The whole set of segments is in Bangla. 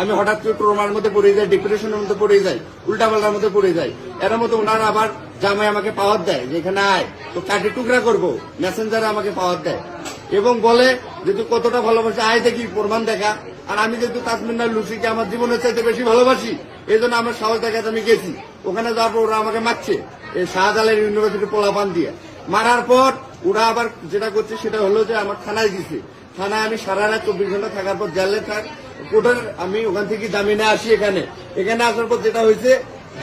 আমি হঠাৎ করে ট্রোমার মধ্যে পড়ে যাই ডিপ্রেশনের মধ্যে পড়ে যাই, উল্টাপাল্টার মধ্যে পড়ে যাই। এর মধ্যে ওনার আবার জামাই আমাকে পাওয়ার দেয়, যে এখানে আয়, তো কাটি টুকরা করব মেসেঞ্জারে আমাকে পাওয়ার দেয়। এবং বলে যে তুই কতটা ভালোবাসি, আয় দেখি, প্রমাণ দেখা। আর আমি যেহেতু তাজমিনার লুসিকে আমার জীবনের চাইতে বেশি ভালোবাসি এই জন্য আমার সাহস দেখাতে আমি গেছি। ওখানে যাওয়ার পর ওরা আমাকে মারছে, এই শাহজালাল ইউনিভার্সিটি পোলাপান দিয়ে। মারার পর ওরা আবার যেটা করছে, সেটা হলো যে আমার থানায় দিছে। থানায় আমি সারা রাত চব্বিশ ঘণ্টা থাকার পর জেলে থাক কোর্টের আমি ওখান থেকে জামিনে আসি এখানে। এখানে আসার পর যেটা হয়েছে,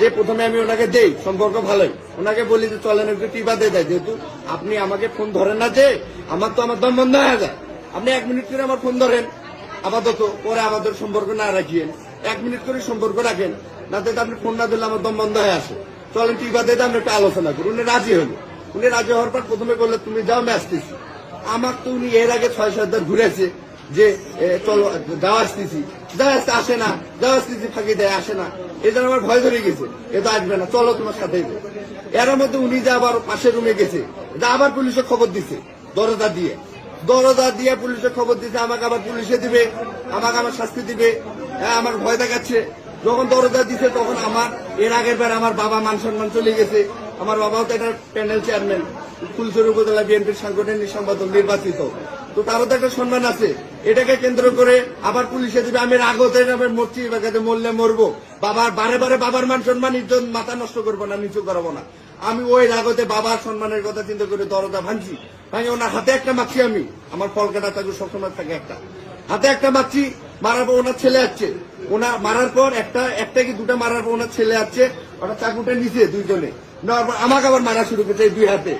যে প্রথমে আমি ওনাকে দেই, সম্পর্ক ভালোই। ওনাকে বলি যে, চলেন একটু টিপা দিয়ে দেয়। যেহেতু আপনি আমাকে ফোন ধরেন না যে, আমার তো আমার দম বন্ধ হয়ে যায়। আপনি এক মিনিট করে আমার ফোন ধরেন। আপাতত পরে আমাদের সম্পর্ক না রাখিয়েন। এক মিনিট করে সম্পর্ক রাখেন। না তো আপনি ফোন না দিলে আমার দম বন্ধ হয়ে আসে। চলেন টিপা দিয়ে আমরা একটু আলোচনা করি। উনি রাজি হলো। উনি রাজি হওয়ার পর প্রথমে বললে, তুমি যাও, আমি আসতেছি। আমার তো উনি এর আগে ছয় সাতবার ঘুরেছে। যে চলো আসতেছি। যাওয়া আসতে আসে না, যাওয়া আসতেছি ফাঁকি দেয়, আসে না। এই জন্য আমার ভয় ধরে গেছে, এ তো আসবে না, চলো তোমার সাথে এর মধ্যে উনি যে আবার পাশের রুমে গেছে আবার পুলিশে খবর দিছে, দরজা দিয়ে। দরজা দিয়ে পুলিশে খবর দিছে, আমাকে আবার পুলিশে দিবে, আমাকে আমার শাস্তি দিবে। হ্যাঁ আমার ভয় দেখাচ্ছে। যখন দরজা দিছে, তখন আমার, এর আগের বার আমার বাবা মান সম্মান চলে গেছে। আমার বাবাও তো একটা প্যানেল চেয়ারম্যান ফুলচুরি উপজেলা বিএনপির সাংগঠনিক সম্পাদক নির্বাচিত। তো তারও তো একটা সম্মান আছে। এটাকে কেন্দ্র করে আবার পুলিশে দিবে, আমি রাগতে মরছি মরলে মরবো। বাবার, বারে বারে বাবার মান সম্মান, ইজ্জত মাথা নষ্ট করব না, নিচু করাবো না। আমি ওই রাগতে বাবার সম্মানের কথা চিন্তা করে দরজা ভাঙছি। ভাঙি ওনার হাতে একটা মাছি আমি। আমার ফল কাটা থাকবে সবসময় থাকে একটা। হাতে একটা মাছি, মারার পর ওনার ছেলে আসছে। ওনা মারার পর একটা একটা কি দুটা মারার পর ওনার ছেলে আসছে, ওটা চাকুটা নিচে দুইজনে। আমাকে আবার মারা শুরু করছে এই দুই হাতে।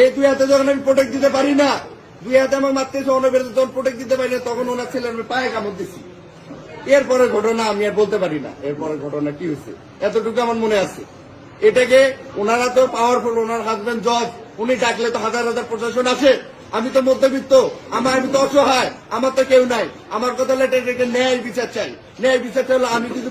এই দুই হাতে যখন আমি প্রোটেক্ট দিতে পারি না দুই হাতে আমার মারতেছে দিতে পারি না, তখন ওনার ছেলে আমি পায়ে কামড় দিচ্ছি এরপরে ঘটনা আমি আর বলতে পারি না। এরপরে ঘটনা কি হয়েছে? এতটুকু আমার মনে আছে। এটাকে ওনারা তো পাওয়ারফুল ওনার জজ, উনি ডাকলে তো হাজার হাজার প্রশাসন আছে আমি তো মধ্যবিত্ত, আমার আমি তো অসহায়, আমার তো কেউ নাই। আমার কথা হলো এটা- এটা ন্যায় বিচার চাই। ন্যায় বিচার চাইলে আমি যদি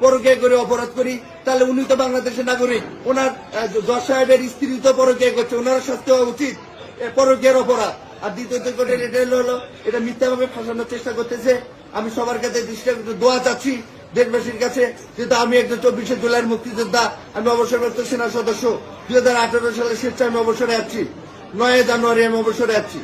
পরকে করে অপরাধ করি। তাহলে উনি তো বাংলাদেশের নাগরিক। ওনার জজ সাহেবের স্ত্রী তো পরকে করছে। ওনার শাস্তি হওয়া উচিত। পরকের অপরাধ। আর দ্বিতীয়ত এটা হলো এটা মিথ্যাভাবে ফাঁসানোর চেষ্টা করতেছে। আমি সবার কাছে দৃষ্টি দোয়া চাচ্ছি দেশবাসীর কাছে, যেহেতু আমি একজন চব্বিশে জুলাইয়ের মুক্তিযোদ্ধা, আমি অবসরপ্রাপ্ত সেনা সদস্য। দুই হাজার আঠারো সালের স্বেচ্ছায় আমি অবসরে আছি। নয় জানুয়ারি আমি অবসরে আছি।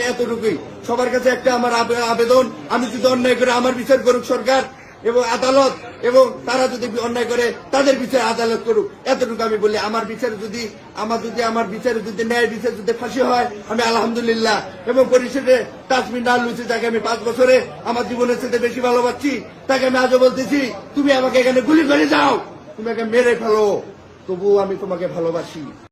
এতটুকুই। সবার কাছে একটা আমার আবে- আবেদন, আমি যদি অন্যায় করে আমার বিচার করুক সরকার এবং আদালত এবং তারা যদি অন্যায় করে, তাদের বিচারে আদালত করুক। এতটুকু আমি বলি, আমার বিচারে যদি, আমার যদি, আমার বিচারে যদি ন্যায় বিচার যদি ফাঁসি হয়, আমি আলহামদুলিল্লাহ। এবং পরিষদে তাসমিন লুচি তাকে আমি পাঁচ বছরে আমার জীবনের সাথে বেশি ভালোবাসছি, তাকে আমি আজও বলতেছি, তুমি আমাকে এখানে গুলি করে যাও। তুমি আমাকে মেরে ফেলো। তবুও আমি তোমাকে ভালোবাসি।